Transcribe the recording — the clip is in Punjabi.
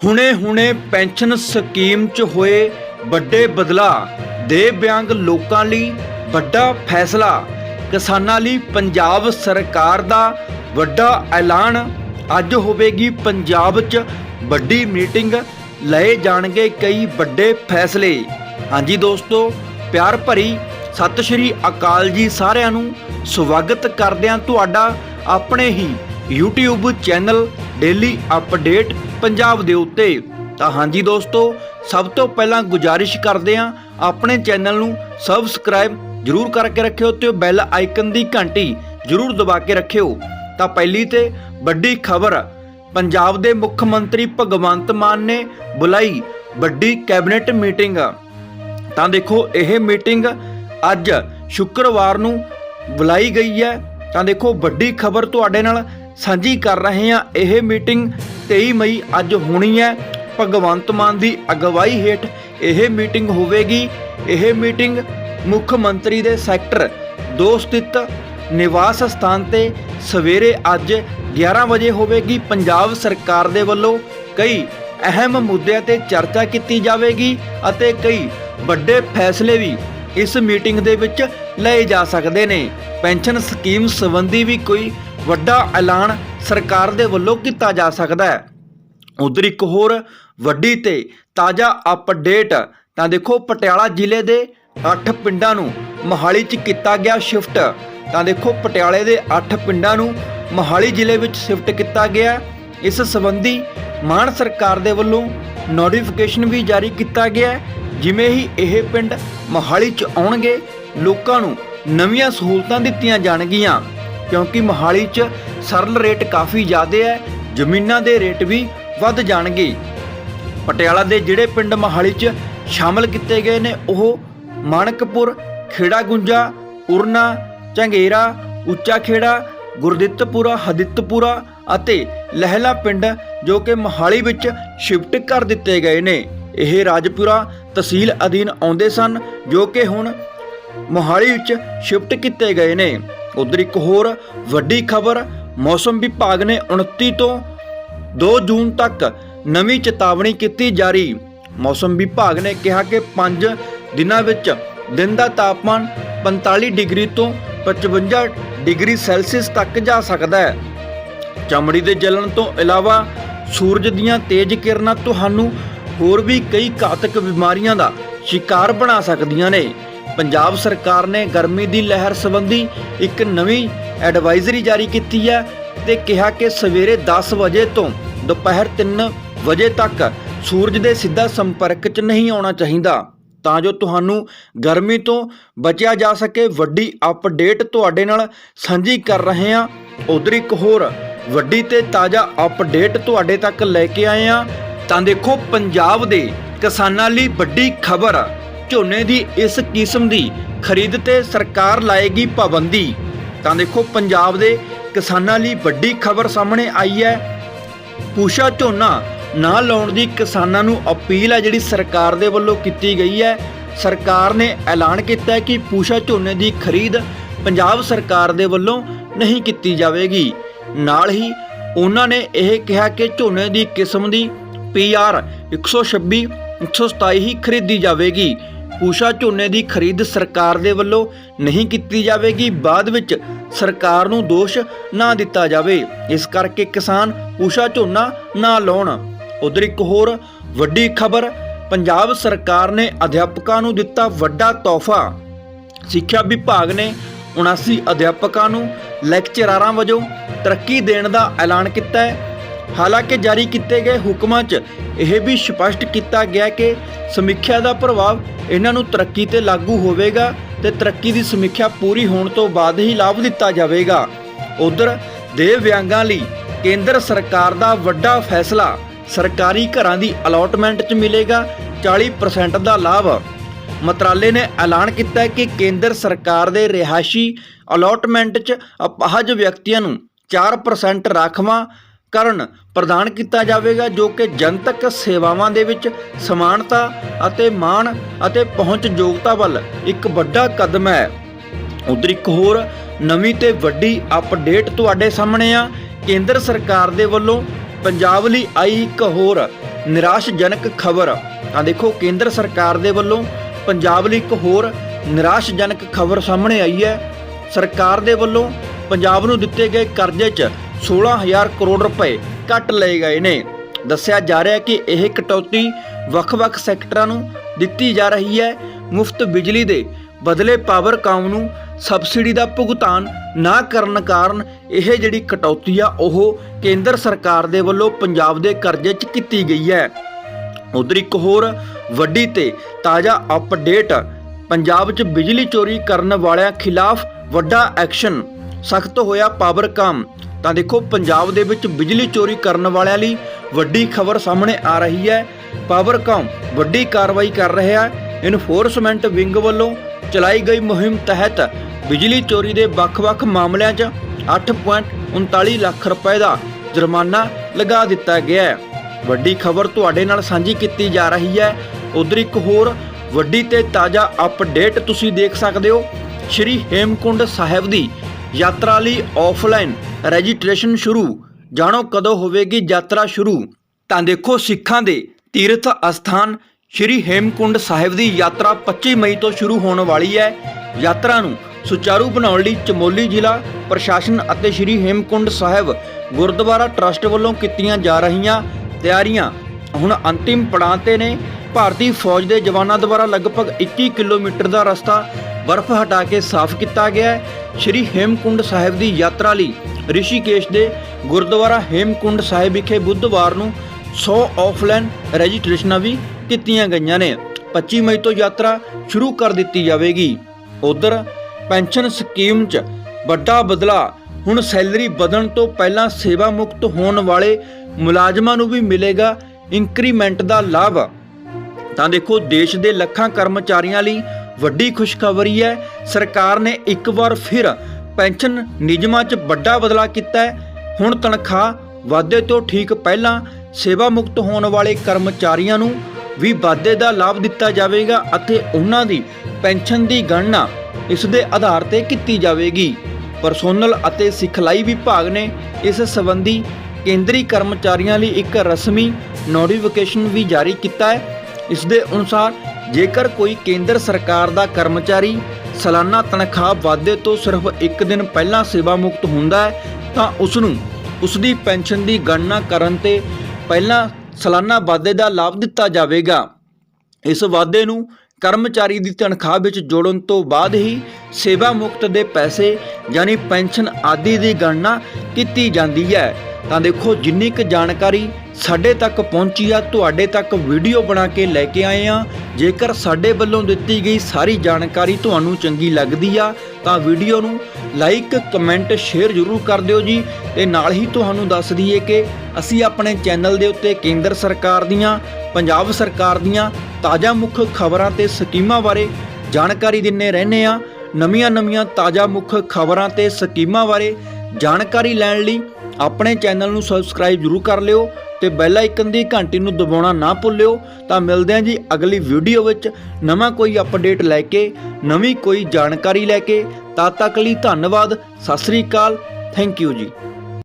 ਹੁਣੇ-ਹੁਣੇ ਪੈਨਸ਼ਨ ਸਕੀਮ 'ਚ ਹੋਏ ਵੱਡੇ ਬਦਲਾਅ ਦੇ ਬਿਆੰਗ ਲੋਕਾਂ ਲਈ ਵੱਡਾ ਫੈਸਲਾ। ਕਿਸਾਨਾਂ ਲਈ ਪੰਜਾਬ ਸਰਕਾਰ ਦਾ ਵੱਡਾ ਐਲਾਨ। ਅੱਜ ਹੋਵੇਗੀ ਪੰਜਾਬ 'ਚ ਵੱਡੀ ਮੀਟਿੰਗ। ਲਏ ਜਾਣਗੇ ਕਈ ਵੱਡੇ ਫੈਸਲੇ। ਹਾਂਜੀ ਦੋਸਤੋ, ਪਿਆਰ ਭਰੀ ਸਤਿ ਸ਼੍ਰੀ ਅਕਾਲ ਜੀ ਸਾਰਿਆਂ ਨੂੰ। ਸਵਾਗਤ ਕਰਦੇ ਹਾਂ ਤੁਹਾਡਾ ਆਪਣੇ ਹੀ YouTube channel daily update Punjab ਦੇ ਉੱਤੇ। ਤਾਂ ਹਾਂਜੀ ਦੋਸਤੋ, ਸਭ ਤੋਂ ਪਹਿਲਾਂ ਗੁਜਾਰਿਸ਼ ਕਰਦੇ ਹਾਂ ਆਪਣੇ ਚੈਨਲ ਨੂੰ ਸਬਸਕ੍ਰਾਈਬ ਜਰੂਰ ਕਰਕੇ ਰੱਖਿਓ ਤੇ ਬੈਲ ਆਈਕਨ ਦੀ ਘੰਟੀ ਜਰੂਰ ਦਬਾ ਕੇ ਰੱਖਿਓ। ਤਾਂ ਪਹਿਲੀ ਤੇ ਵੱਡੀ ਖਬਰ, ਪੰਜਾਬ ਦੇ ਮੁੱਖ ਮੰਤਰੀ ਭਗਵੰਤ ਮਾਨ ਨੇ ਬੁਲਾਈ ਵੱਡੀ ਕੈਬਨਿਟ ਮੀਟਿੰਗ। ਤਾਂ ਦੇਖੋ, ਇਹ ਮੀਟਿੰਗ ਅੱਜ ਸ਼ੁੱਕਰਵਾਰ ਨੂੰ ਬੁਲਾਈ ਗਈ ਹੈ। ਤਾਂ ਦੇਖੋ, ਵੱਡੀ ਖਬਰ ਤੁਹਾਡੇ ਨਾਲ ਸਾਂਝੀ ਕਰ ਰਹੇ ਹਾਂ। ਇਹ ਮੀਟਿੰਗ 23 ਮਈ ਅੱਜ ਹੋਣੀ ਹੈ। ਭਗਵੰਤ ਮਾਨ ਦੀ ਅਗਵਾਈ ਹੇਠ ਇਹ ਮੀਟਿੰਗ ਹੋਵੇਗੀ। ਇਹ ਮੀਟਿੰਗ ਮੁੱਖ ਮੰਤਰੀ ਦੇ ਸੈਕਟਰ 2 ਸਥਿਤ ਨਿਵਾਸ ਸਥਾਨ ਤੇ ਸਵੇਰੇ ਅੱਜ 11 ਵਜੇ ਹੋਵੇਗੀ। ਪੰਜਾਬ ਸਰਕਾਰ ਦੇ ਵੱਲੋਂ ਕਈ ਅਹਿਮ ਮੁੱਦਿਆਂ ਤੇ ਚਰਚਾ ਕੀਤੀ ਜਾਵੇਗੀ ਅਤੇ ਕਈ ਵੱਡੇ ਫੈਸਲੇ ਵੀ ਇਸ ਮੀਟਿੰਗ ਦੇ ਵਿੱਚ ਲਏ ਜਾ ਸਕਦੇ ਨੇ। ਪੈਨਸ਼ਨ ਸਕੀਮ ਸੰਬੰਧੀ ਵੀ ਕੋਈ ਵੱਡਾ ਐਲਾਨ ਸਰਕਾਰ ਦੇ ਵੱਲੋਂ ਕੀਤਾ ਜਾ ਸਕਦਾ ਹੈ। ਉਧਰ ਇੱਕ ਹੋਰ ਵੱਡੀ ਤੇ ਤਾਜ਼ਾ ਅਪਡੇਟ ਤਾਂ ਦੇਖੋ ਪਟਿਆਲਾ ਜ਼ਿਲ੍ਹੇ ਦੇ 8 ਪਿੰਡਾਂ ਨੂੰ ਮੋਹਾਲੀ 'ਚ ਕੀਤਾ ਗਿਆ ਸ਼ਿਫਟ ਤਾਂ ਦੇਖੋ ਪਟਿਆਲੇ ਦੇ 8 ਪਿੰਡਾਂ ਨੂੰ ਮੋਹਾਲੀ ਜ਼ਿਲ੍ਹੇ ਵਿੱਚ ਸ਼ਿਫਟ ਕੀਤਾ ਗਿਆ। ਇਸ ਸੰਬੰਧੀ ਮਾਨ ਸਰਕਾਰ ਦੇ ਵੱਲੋਂ ਨੋਟੀਫਿਕੇਸ਼ਨ ਵੀ ਜਾਰੀ ਕੀਤਾ ਗਿਆ ਜਿਵੇਂ ਹੀ ਇਹ ਪਿੰਡ ਮੋਹਾਲੀ 'ਚ ਆਉਣਗੇ, ਲੋਕਾਂ ਨੂੰ ਨਵੀਆਂ ਸਹੂਲਤਾਂ ਦਿੱਤੀਆਂ ਜਾਣਗੀਆਂ। ਕਿਉਂਕਿ ਮੋਹਾਲੀ 'ਚ ਸਰਲ ਰੇਟ ਕਾਫੀ ਜ਼ਿਆਦਾ ਹੈ, ਜ਼ਮੀਨਾਂ ਦੇ ਰੇਟ ਵੀ ਵੱਧ ਜਾਣਗੇ। ਪਟਿਆਲਾ ਦੇ ਜਿਹੜੇ ਪਿੰਡ ਮੋਹਾਲੀ 'ਚ ਸ਼ਾਮਲ ਕੀਤੇ ਗਏ ਨੇ, ਉਹ ਮਾਨਕਪੁਰ ਖੇੜਾ ਗੁੰਜਾ ਉਰਨਾ, ਝੰਗੇਰਾ ਉੱਚਾ ਖੇੜਾ ਗੁਰਦਿੱਤਪੁਰਾ, ਹਦਿੱਤਪੁਰਾ ਅਤੇ ਲਹਿਲਾ ਪਿੰਡ ਜੋ ਕਿ ਮੋਹਾਲੀ ਵਿੱਚ ਸ਼ਿਫਟ ਕਰ ਦਿੱਤੇ ਗਏ ਨੇ। ਇਹ ਰਾਜਪੁਰਾ ਤਹਿਸੀਲ ਅਧੀਨ ਆਉਂਦੇ ਸਨ, ਜੋ ਕਿ ਹੁਣ ਮੋਹਾਲੀ ਵਿੱਚ ਸ਼ਿਫਟ ਕੀਤੇ ਗਏ ਨੇ। ਉਧਰ ਇੱਕ ਹੋਰ ਵੱਡੀ ਖਬਰ, ਮੌਸਮ ਵਿਭਾਗ ਨੇ 29 ਤੋਂ 2 ਜੂਨ ਤੱਕ ਨਵੀਂ ਚੇਤਾਵਨੀ ਕੀਤੀ ਜਾਰੀ। ਮੌਸਮ ਵਿਭਾਗ ਨੇ ਕਿਹਾ ਕਿ 5 ਦਿਨਾਂ ਵਿੱਚ ਦਿਨ ਦਾ ਤਾਪਮਾਨ 45 ਡਿਗਰੀ ਤੋਂ 55 ਡਿਗਰੀ ਸੈਲਸੀਅਸ ਤੱਕ ਜਾ ਸਕਦਾ ਹੈ। ਚਮੜੀ ਦੇ ਜਲਣ ਤੋਂ ਇਲਾਵਾ ਸੂਰਜ ਦੀਆਂ ਤੇਜ਼ ਕਿਰਨਾਂ ਤੁਹਾਨੂੰ ਹੋਰ ਵੀ ਕਈ ਘਾਤਕ ਬਿਮਾਰੀਆਂ ਦਾ ਸ਼ਿਕਾਰ ਬਣਾ ਸਕਦੀਆਂ ਨੇ। ਪੰਜਾਬ ਸਰਕਾਰ ਨੇ ਗਰਮੀ ਦੀ ਲਹਿਰ ਸੰਬੰਧੀ ਇੱਕ ਨਵੀਂ ਐਡਵਾਈਜ਼ਰੀ ਜਾਰੀ ਕੀਤੀ ਹੈ ਤੇ ਕਿਹਾ ਕਿ ਸਵੇਰੇ 10 ਵਜੇ ਤੋਂ ਦੁਪਹਿਰ 3 ਵਜੇ ਤੱਕ ਸੂਰਜ ਦੇ ਸਿੱਧਾ ਸੰਪਰਕ 'ਚ ਨਹੀਂ ਆਉਣਾ ਚਾਹੀਦਾ। ਤਾਂ ਜੋ ਤੁਹਾਨੂੰ ਗਰਮੀ ਤੋਂ ਬਚਿਆ ਜਾ ਸਕੇ, ਵੱਡੀ ਅਪਡੇਟ ਤੁਹਾਡੇ ਨਾਲ ਸਾਂਝੀ ਕਰ ਰਹੇ ਹਾਂ। ਉਧਰ ਇੱਕ ਹੋਰ ਵੱਡੀ ਤੇ ਤਾਜ਼ਾ ਅਪਡੇਟ ਤੁਹਾਡੇ ਤੱਕ ਲੈ ਕੇ ਆਏ ਹਾਂ। ਤਾਂ ਦੇਖੋ ਪੰਜਾਬ ਦੇ ਕਿਸਾਨਾਂ ਲਈ ਵੱਡੀ ਖਬਰ। ਝੋਨੇ ਦੀ ਇਸ ਕਿਸਮ ਦੀ ਖਰੀਦ ਤੇ ਸਰਕਾਰ ਲਾਏਗੀ ਪਾਬੰਦੀ। ਤਾਂ ਦੇਖੋ, ਪੰਜਾਬ ਦੇ ਕਿਸਾਨਾਂ ਲਈ ਵੱਡੀ ਖਬਰ ਸਾਹਮਣੇ ਆਈ ਹੈ। ਪੂਸ਼ਾ ਝੋਨਾ ਨਾ ਲਾਉਣ ਦੀ ਕਿਸਾਨਾਂ ਨੂੰ ਅਪੀਲ ਹੈ, ਜਿਹੜੀ ਸਰਕਾਰ ਦੇ ਵੱਲੋਂ ਕੀਤੀ ਗਈ ਹੈ। ਸਰਕਾਰ ਨੇ ਐਲਾਨ ਕੀਤਾ ਕਿ ਪੂਸ਼ਾ ਝੋਨੇ ਦੀ ਖਰੀਦ ਪੰਜਾਬ ਸਰਕਾਰ ਦੇ ਵੱਲੋਂ ਨਹੀਂ ਕੀਤੀ ਜਾਵੇਗੀ। ਨਾਲ ਹੀ ਉਹਨਾਂ ਨੇ ਇਹ ਕਿਹਾ ਕਿ ਝੋਨੇ ਦੀ ਕਿਸਮ ਦੀ ਪੀਆਰ 126 127 ਹੀ ਖਰੀਦੀ ਜਾਵੇਗੀ। ਪੂਸ਼ਾ ਝੋਨੇ ਦੀ ਖਰੀਦ ਸਰਕਾਰ ਦੇ ਵੱਲੋਂ ਨਹੀਂ ਕੀਤੀ ਜਾਵੇਗੀ। ਬਾਅਦ ਵਿੱਚ ਸਰਕਾਰ ਨੂੰ ਦੋਸ਼ ਨਾ ਦਿੱਤਾ ਜਾਵੇ। ਇਸ ਕਰਕੇ ਕਿਸਾਨ ਪੂਸ਼ਾ ਝੋਨਾ ਨਾ ਲਾਉਣ। ਉਧਰ ਇੱਕ ਹੋਰ ਵੱਡੀ ਖਬਰ, ਪੰਜਾਬ ਸਰਕਾਰ ਨੇ ਅਧਿਆਪਕਾਂ ਨੂੰ ਦਿੱਤਾ ਵੱਡਾ ਤੋਹਫਾ। ਸਿੱਖਿਆ ਵਿਭਾਗ ਨੇ 79 ਅਧਿਆਪਕਾਂ ਨੂੰ ਲੈਕਚਰਾਰਾਂ ਵਜੋਂ ਤਰੱਕੀ ਦੇਣ ਦਾ ਐਲਾਨ ਕੀਤਾ ਹੈ। ਹਾਲਾਂਕਿ ਜਾਰੀ ਕੀਤੇ ਗਏ ਹੁਕਮਾਂ 'ਚ ਇਹ ਵੀ ਸਪਸ਼ਟ ਕੀਤਾ ਗਿਆ ਕਿ ਸਮੀਖਿਆ ਦਾ ਪ੍ਰਭਾਵ ਇਹਨਾਂ ਨੂੰ ਤਰੱਕੀ ਤੇ ਲਾਗੂ ਹੋਵੇਗਾ ਤੇ ਤਰੱਕੀ ਦੀ ਸਮੀਖਿਆ ਪੂਰੀ ਹੋਣ ਤੋਂ ਬਾਅਦ ਹੀ ਲਾਭ ਦਿੱਤਾ ਜਾਵੇਗਾ। ਉਧਰ ਦੇ ਵਿਆਂਗਾਂ ਲਈ ਕੇਂਦਰ ਸਰਕਾਰ ਦਾ ਵੱਡਾ ਫੈਸਲਾ ਸਰਕਾਰੀ ਘਰਾਂ ਦੀ ਅਲਾਟਮੈਂਟ 'ਚ ਮਿਲੇਗਾ 40% ਦਾ ਲਾਭ। ਮੰਤਰਾਲੇ ਨੇ ਐਲਾਨ ਕੀਤਾ ਕਿ ਕੇਂਦਰ ਸਰਕਾਰ ਦੇ ਰਿਹਾਇਸ਼ੀ ਅਲਾਟਮੈਂਟ 'ਚ ਅਪਾਹਜ ਵਿਅਕਤੀਆਂ ਨੂੰ 4% ਰਾਖਵਾਂ ਕਰਨ ਪ੍ਰਦਾਨ ਕੀਤਾ ਜਾਵੇਗਾ, ਜੋ ਕਿ ਜਨਤਕ ਸੇਵਾਵਾਂ ਦੇ ਵਿੱਚ ਸਮਾਨਤਾ ਅਤੇ ਮਾਣ ਅਤੇ ਪਹੁੰਚਯੋਗਤਾ ਵੱਲ ਇੱਕ ਵੱਡਾ ਕਦਮ ਹੈ। ਉਧਰ ਇੱਕ ਹੋਰ ਨਵੀਂ ਤੇ ਵੱਡੀ ਅਪਡੇਟ ਤੁਹਾਡੇ ਸਾਹਮਣੇ ਆ। ਕੇਂਦਰ ਸਰਕਾਰ ਦੇ ਵੱਲੋਂ ਪੰਜਾਬ ਲਈ ਆਈ ਇੱਕ ਹੋਰ ਨਿਰਾਸ਼ਜਨਕ ਖਬਰ। ਤਾਂ ਦੇਖੋ, ਕੇਂਦਰ ਸਰਕਾਰ ਦੇ ਵੱਲੋਂ ਪੰਜਾਬ ਲਈ ਇੱਕ ਹੋਰ ਨਿਰਾਸ਼ਜਨਕ ਖਬਰ ਸਾਹਮਣੇ ਆਈ ਹੈ। ਸਰਕਾਰ ਦੇ ਵੱਲੋਂ ਪੰਜਾਬ ਨੂੰ ਦਿੱਤੇ ਗਏ ਕਰਜ਼ੇ 'ਚ 16000 ਕਰੋੜ ਰੁਪਏ ਕੱਟ ਲਏ ਗਏ ਨੇ। ਦੱਸਿਆ ਜਾ ਰਿਹਾ ਹੈ ਕਿ ਇਹ ਕਟੌਤੀ ਵੱਖ-ਵੱਖ ਸੈਕਟਰਾਂ ਨੂੰ ਦਿੱਤੀ ਜਾ ਰਹੀ ਹੈ। ਮੁਫਤ ਬਿਜਲੀ ਦੇ ਬਦਲੇ ਪਾਵਰ ਕਾਮ ਨੂੰ ਸਬਸਿਡੀ ਦਾ ਭੁਗਤਾਨ ਨਾ ਕਰਨ ਕਾਰਨ ਇਹ ਜਿਹੜੀ ਕਟੌਤੀ ਆ, ਉਹ ਕੇਂਦਰ ਸਰਕਾਰ ਦੇ ਵੱਲੋਂ ਪੰਜਾਬ ਦੇ ਕਰਜ਼ੇ 'ਚ ਕੀਤੀ ਗਈ ਹੈ। ਉਧਰ ਇੱਕ ਹੋਰ ਵੱਡੀ ਤੇ ਤਾਜ਼ਾ ਅਪਡੇਟ ਪੰਜਾਬ 'ਚ ਬਿਜਲੀ ਚੋਰੀ ਕਰਨ ਵਾਲਿਆਂ ਖਿਲਾਫ ਵੱਡਾ ਐਕਸ਼ਨ ਸਖਤ ਹੋਇਆ ਪਾਵਰਕਾਮ ਤਾਂ ਦੇਖੋ, ਪੰਜਾਬ ਦੇ ਵਿੱਚ ਬਿਜਲੀ ਚੋਰੀ ਕਰਨ ਵਾਲਿਆਂ ਲਈ ਵੱਡੀ ਖਬਰ ਸਾਹਮਣੇ ਆ ਰਹੀ ਹੈ। ਪਾਵਰਕਾਮ ਵੱਡੀ ਕਾਰਵਾਈ ਕਰ ਰਿਹਾ ਹੈ। ਇਨਫੋਰਸਮੈਂਟ ਵਿੰਗ ਵੱਲੋਂ ਚਲਾਈ ਗਈ ਮੁਹਿੰਮ ਤਹਿਤ ਬਿਜਲੀ ਚੋਰੀ ਦੇ ਵੱਖ-ਵੱਖ ਮਾਮਲਿਆਂ 'ਚ 8.39 ਲੱਖ ਰੁਪਏ ਦਾ ਜੁਰਮਾਨਾ ਲਗਾ ਦਿੱਤਾ ਗਿਆ ਹੈ। ਵੱਡੀ ਖਬਰ ਤੁਹਾਡੇ ਨਾਲ ਸਾਂਝੀ ਕੀਤੀ ਜਾ ਰਹੀ ਹੈ। ਉਧਰ ਇੱਕ ਹੋਰ ਵੱਡੀ ਤੇ ਤਾਜ਼ਾ ਅਪਡੇਟ ਤੁਸੀਂ ਦੇਖ ਸਕਦੇ ਹੋ। ਸ਼੍ਰੀ ਹੇਮਕੁੰਡ ਸਾਹਿਬ ਦੀ ਯਾਤਰਾ ਲਈ ਆਫਲਾਈਨ ਰਜਿਸਟ੍ਰੇਸ਼ਨ ਸ਼ੁਰੂ। ਜਾਣੋ ਕਦੋਂ ਹੋਵੇਗੀ ਯਾਤਰਾ ਸ਼ੁਰੂ। ਤਾਂ ਦੇਖੋ ਸਿੱਖਾਂ ਦੇ ਤੀਰਥ ਅਸਥਾਨ ਸ਼੍ਰੀ ਹੇਮਕੁੰਡ ਸਾਹਿਬ ਦੀ ਯਾਤਰਾ 25 ਮਈ ਤੋਂ ਸ਼ੁਰੂ ਹੋਣ ਵਾਲੀ ਹੈ। ਯਾਤਰਾ ਨੂੰ ਸੁਚਾਰੂ ਬਣਾਉਣ ਲਈ ਚਮੋਲੀ ਜ਼ਿਲ੍ਹਾ ਪ੍ਰਸ਼ਾਸਨ ਅਤੇ ਸ਼੍ਰੀ ਹੇਮਕੁੰਡ ਸਾਹਿਬ ਗੁਰਦੁਆਰਾ ਟਰੱਸਟ ਵੱਲੋਂ ਕੀਤੀਆਂ ਜਾ ਰਹੀਆਂ ਤਿਆਰੀਆਂ ਹੁਣ ਅੰਤਿਮ ਪੜਾਅ ਤੇ ਨੇ। ਭਾਰਤੀ ਫੌਜ ਦੇ ਜਵਾਨਾਂ ਦੁਆਰਾ ਲਗਭਗ 21 ਕਿਲੋਮੀਟਰ ਦਾ ਰਸਤਾ ਬਰਫ਼ ਹਟਾ ਕੇ ਸਾਫ਼ ਕੀਤਾ ਗਿਆ ਹੈ। ਸ਼੍ਰੀ ਹੇਮਕੁੰਡ ਸਾਹਿਬ ਦੀ ਯਾਤਰਾ ਲਈ ਰਿਸ਼ੀਕੇਸ਼ ਦੇ ਗੁਰਦੁਆਰਾ ਹੇਮਕੁੰਡ ਸਾਹਿਬ ਵਿਖੇ ਬੁੱਧਵਾਰ ਨੂੰ 100 ਆਫਲਾਈਨ ਰਜਿਸਟ੍ਰੇਸ਼ਨਾਂ ਵੀ ਕੀਤੀਆਂ ਗਈਆਂ ਨੇ। 25 ਮਈ ਤੋਂ ਯਾਤਰਾ ਸ਼ੁਰੂ ਕਰ ਦਿੱਤੀ ਜਾਵੇਗੀ। ਉਧਰ ਪੈਨਸ਼ਨ ਸਕੀਮ 'ਚ ਵੱਡਾ ਬਦਲਾ ਹੁਣ ਸੈਲਰੀ ਵਧਣ ਤੋਂ ਪਹਿਲਾਂ ਸੇਵਾ ਮੁਕਤ ਹੋਣ ਵਾਲੇ ਮੁਲਾਜ਼ਮਾਂ ਨੂੰ ਵੀ ਮਿਲੇਗਾ ਇੰਕਰੀਮੈਂਟ ਦਾ ਲਾਭ। ਤਾਂ ਦੇਖੋ, ਦੇਸ਼ ਦੇ ਲੱਖਾਂ ਕਰਮਚਾਰੀਆਂ ਲਈ ਵੱਡੀ ਖੁਸ਼ਖਬਰੀ ਹੈ। ਸਰਕਾਰ ਨੇ ਇੱਕ ਵਾਰ ਫਿਰ ਪੈਨਸ਼ਨ ਨਿਯਮਾਂ 'ਚ ਵੱਡਾ ਬਦਲਾਅ ਕੀਤਾ ਹੈ। ਹੁਣ ਤਨਖਾਹ ਵਾਧੇ ਤੋਂ ਠੀਕ ਪਹਿਲਾਂ ਸੇਵਾ ਮੁਕਤ ਹੋਣ ਵਾਲੇ ਕਰਮਚਾਰੀਆਂ ਨੂੰ ਵੀ ਵਾਧੇ ਦਾ ਲਾਭ ਦਿੱਤਾ ਜਾਵੇਗਾ ਅਤੇ ਉਹਨਾਂ ਦੀ ਪੈਨਸ਼ਨ ਦੀ ਗਣਨਾ ਇਸ ਦੇ ਆਧਾਰ ਤੇ ਕੀਤੀ ਜਾਵੇਗੀ। ਪਰਸੋਨਲ ਅਤੇ ਸਿਖਲਾਈ ਵਿਭਾਗ ਨੇ ਇਸ ਸੰਬੰਧੀ ਕੇਂਦਰੀ ਕਰਮਚਾਰੀਆਂ ਲਈ ਇੱਕ ਰਸਮੀ ਨੋਟੀਫਿਕੇਸ਼ਨ ਵੀ ਜਾਰੀ ਕੀਤਾ ਹੈ। ਇਸ ਦੇ ਅਨੁਸਾਰ ਜੇਕਰ ਕੋਈ ਕੇਂਦਰ ਸਰਕਾਰ ਦਾ ਕਰਮਚਾਰੀ ਸਾਲਾਨਾ ਤਨਖਾਹ ਵਾਧੇ ਤੋਂ ਸਿਰਫ ਇੱਕ ਦਿਨ ਪਹਿਲਾਂ ਸੇਵਾ ਮੁਕਤ ਹੁੰਦਾ ਹੈ, ਤਾਂ ਉਸ ਨੂੰ ਉਸ ਦੀ ਪੈਨਸ਼ਨ ਦੀ ਗਣਨਾ ਕਰਨ ਤੇ ਪਹਿਲਾਂ ਸਾਲਾਨਾ ਵਾਧੇ ਦਾ ਲਾਭ ਦਿੱਤਾ ਜਾਵੇਗਾ। ਇਸ ਵਾਧੇ ਨੂੰ ਕਰਮਚਾਰੀ ਦੀ ਤਨਖਾਹ ਵਿੱਚ ਜੋੜਨ ਤੋਂ ਬਾਅਦ ਹੀ ਸੇਵਾ ਮੁਕਤ ਦੇ ਪੈਸੇ ਯਾਨੀ ਪੈਨਸ਼ਨ ਆਦਿ ਦੀ ਗਣਨਾ ਕੀਤੀ ਜਾਂਦੀ ਹੈ। ਤਾਂ ਦੇਖੋ, ਜਿੰਨੀ ਕੁ ਜਾਣਕਾਰੀ ਸਾਡੇ ਤੱਕ ਪਹੁੰਚੀ ਆ, ਤੁਹਾਡੇ ਤੱਕ ਵੀਡੀਓ ਬਣਾ ਕੇ ਲੈ ਕੇ ਆਏ ਆ। ਜੇਕਰ ਸਾਡੇ ਵੱਲੋਂ ਦਿੱਤੀ ਗਈ ਸਾਰੀ ਜਾਣਕਾਰੀ ਤੁਹਾਨੂੰ ਚੰਗੀ ਲੱਗਦੀ ਆ, ਤਾਂ ਵੀਡੀਓ ਨੂੰ ਲਾਈਕ ਕਮੈਂਟ ਸ਼ੇਅਰ ਜ਼ਰੂਰ ਕਰ ਦਿਓ ਜੀ। ਤੇ ਨਾਲ ਹੀ ਤੁਹਾਨੂੰ ਦੱਸ ਦਈਏ ਕਿ ਅਸੀਂ ਆਪਣੇ ਚੈਨਲ ਦੇ ਉੱਤੇ ਕੇਂਦਰ ਸਰਕਾਰ ਦੀਆਂ, ਪੰਜਾਬ ਸਰਕਾਰ ਦੀਆਂ ਤਾਜ਼ਾ ਮੁੱਖ ਖਬਰਾਂ ਤੇ ਸਕੀਮਾਂ ਬਾਰੇ ਜਾਣਕਾਰੀ ਦਿੰਨੇ ਰਹਿੰਦੇ ਆ। ਨਵੀਆਂ-ਨਵੀਆਂ ਤਾਜ਼ਾ ਮੁੱਖ ਖਬਰਾਂ ਤੇ ਸਕੀਮਾਂ ਬਾਰੇ ਜਾਣਕਾਰੀ ਲੈਣ ਲਈ ਆਪਣੇ ਚੈਨਲ ਨੂੰ ਸਬਸਕ੍ਰਾਈਬ ਜ਼ਰੂਰ ਕਰ ਲਿਓ ਤੇ ਬੈਲ ਆਈਕਨ ਦੀ ਘੰਟੀ ਨੂੰ ਦਬਾਉਣਾ ਨਾ ਭੁੱਲਿਓ। ਤਾਂ ਮਿਲਦੇ ਹਾਂ ਜੀ ਅਗਲੀ ਵੀਡੀਓ ਵਿੱਚ ਨਵਾਂ ਕੋਈ ਅਪਡੇਟ ਲੈ ਕੇ, ਨਵੀਂ ਕੋਈ ਜਾਣਕਾਰੀ ਲੈ ਕੇ। ਤਦ ਤੱਕ ਲਈ ਧੰਨਵਾਦ, ਸਤਿ ਸ੍ਰੀ ਅਕਾਲ ਥੈਂਕ ਯੂ ਜੀ।